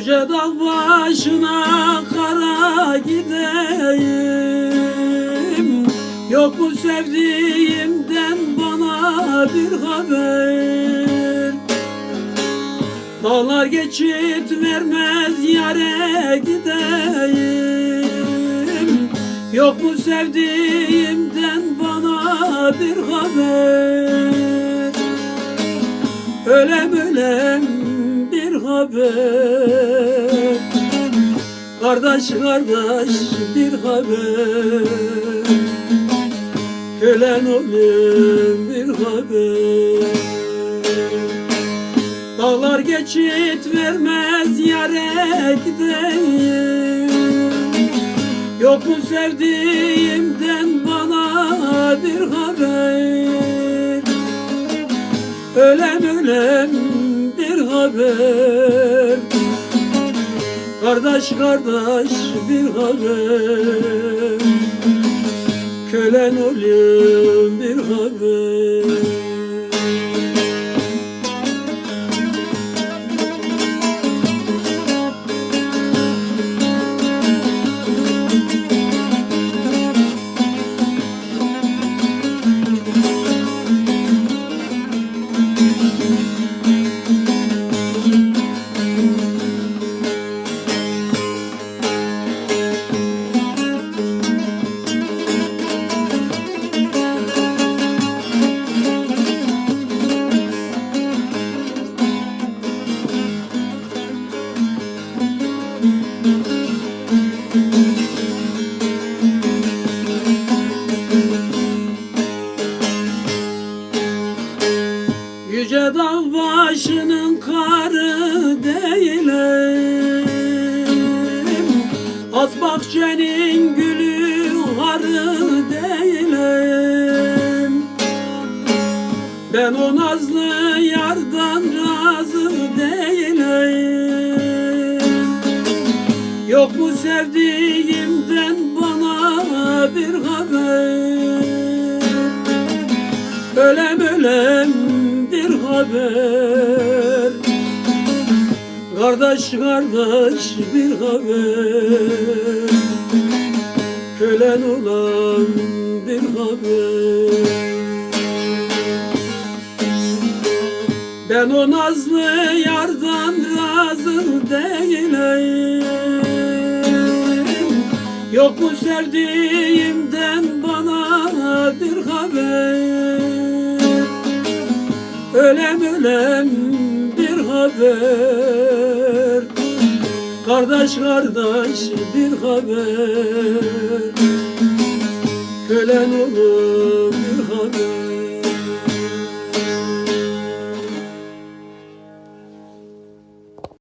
Yüce dağ başına kara gideyim. Yok mu sevdiğimden bana bir haber. Dağlar geçit vermez yare gideyim. Yok mu sevdiğimden bana bir haber. Ölem ölem haber. Kardeş kardeş bir haber. Kölen ölüm bir haber. Dağlar geçit vermez yare gideyim. Yok mu sevdiğimden bana bir haber? Ölem bir haber Kardeş kardeş bir haber Kölen ölüm bir haber Ben o nazlı yardan razı değilim. Yok mu sevdiğimden bana bir haber. Ölem ölem bir haber. Kardeş kardeş bir haber. Kölen olan bir haber O nazlı yardan razı değilim. Yok mu sevdiğimden bana bir haber? Ölem ölem bir haber. Kardeş kardeş bir haber. Kölen olur